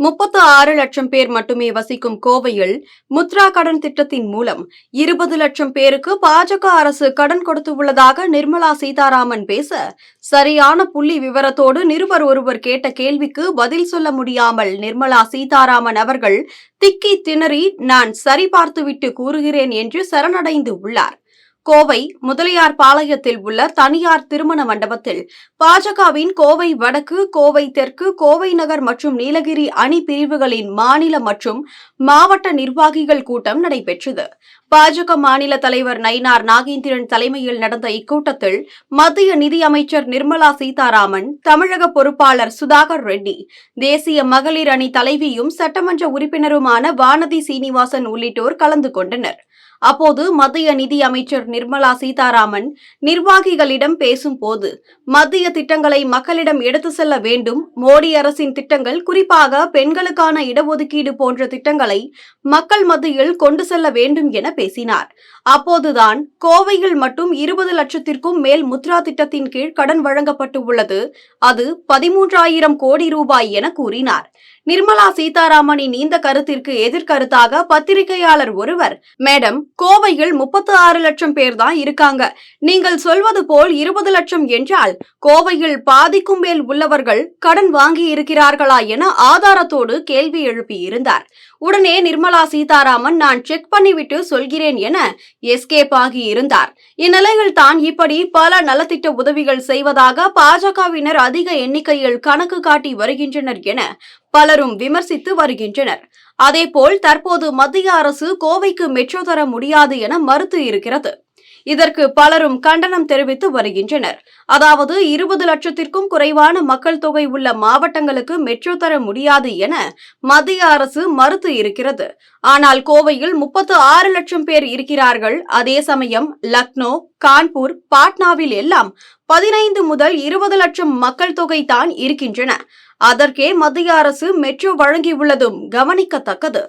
முப்பத்து ஆறு லட்சம் பேர் மட்டுமே வசிக்கும் கோவையில் முத்ரா கடன் திட்டத்தின் மூலம் இருபது லட்சம் பேருக்கு பாஜக அரசு கடன் கொடுத்துள்ளதாக நிர்மலா சீதாராமன் பேச சரியான புள்ளி விவரத்தோடு நிருபர் ஒருவர் கேட்ட கேள்விக்கு பதில் சொல்ல முடியாமல் நிர்மலா சீதாராமன் அவர்கள் திக்கி திணறி நான் சரிபார்த்துவிட்டு கூறுகிறேன் என்று சரணடைந்து உள்ளார். கோவை முதலியார் பாளையத்தில் உள்ள தனியார் திருமண மண்டபத்தில் பாஜகவின் கோவை வடக்கு கோவை தெற்கு கோவை நகர் மற்றும் நீலகிரி அணி பிரிவுகளின் மாநில மற்றும் மாவட்ட நிர்வாகிகள் கூட்டம் நடைபெற்றது. பாஜக மாநில தலைவர் நயினார் நாகேந்திரன் தலைமையில் நடந்த இக்கூட்டத்தில் மத்திய நிதியமைச்சர் நிர்மலா சீதாராமன் தமிழக பொறுப்பாளர் சுதாகர் ரெட்டி தேசிய மகளிர் அணி தலைவியும் சட்டமன்ற உறுப்பினருமான வானதி சீனிவாசன் உள்ளிட்டோர் கலந்து கொண்டனர். அப்போது மத்திய நிதி அமைச்சர் நிர்மலா சீதாராமன் நிர்வாகிகளிடம் பேசும்போது மத்திய திட்டங்களை மக்களிடம் எடுத்து செல்ல வேண்டும். மோடி அரசின் திட்டங்கள் குறிப்பாக பெண்களுக்கான இடஒதுக்கீடு போன்ற திட்டங்களை மக்கள் மத்தியில் கொண்டு செல்ல வேண்டும் என பேசினார். அப்போதுதான் கோவையில் மட்டும் இருபது லட்சத்திற்கும் மேல் முத்ரா திட்டத்தின் கீழ் கடன் வழங்கப்பட்டு உள்ளது. அது பதிமூன்றாயிரம் கோடி ரூபாய் என கூறினார். நிர்மலா சீதாராமனின் இந்த கருத்திற்கு எதிர்கருத்தாக பத்திரிகையாளர் ஒருவர் மேடம் கோவையில் முப்பத்து ஆறு லட்சம் பேர் தான் இருக்காங்க. நீங்கள் சொல்வது போல் இருபது லட்சம் என்றால் கோவையில் பாதிக்கும் மேல் உள்ளவர்கள் கடன் வாங்கி இருக்கிறார்களா என ஆதாரத்தோடு கேள்வி எழுப்பியிருந்தார். உடனே நிர்மலா சீதாராமன் நான் செக் பண்ணிவிட்டு சொல்கிறேன் என எஸ்கேப் ஆகி இருந்தார். இந்நிலையில் தான் இப்படி பல நலத்திட்ட உதவிகள் செய்வதாக பாஜகவினர் அதிக எண்ணிக்கையில் கணக்கு காட்டி வருகின்றனர் என பலரும் விமர்சித்து வருகின்றனர். அதேபோல் தற்போது மத்திய அரசு கோவைக்கு மெட்ரோ தர முடியாது என மறுத்து இருக்கிறது. இதற்கு பலரும் கண்டனம் தெரிவித்து வருகின்றனர். அதாவது இருபது லட்சத்திற்கும் குறைவான மக்கள் தொகை உள்ள மாவட்டங்களுக்கு மெட்ரோ தர முடியாது என மத்திய அரசு மறுத்து இருக்கிறது. ஆனால் கோவையில் முப்பத்து ஆறு லட்சம் பேர் இருக்கிறார்கள். அதே சமயம் லக்னோ கான்பூர் பாட்னாவில் எல்லாம் பதினைந்து முதல் இருபது லட்சம் மக்கள் தொகை தான் இருக்கின்றன. அதற்கே மத்திய அரசு மெட்ரோ வழங்கியுள்ளதும் கவனிக்கத்தக்கது.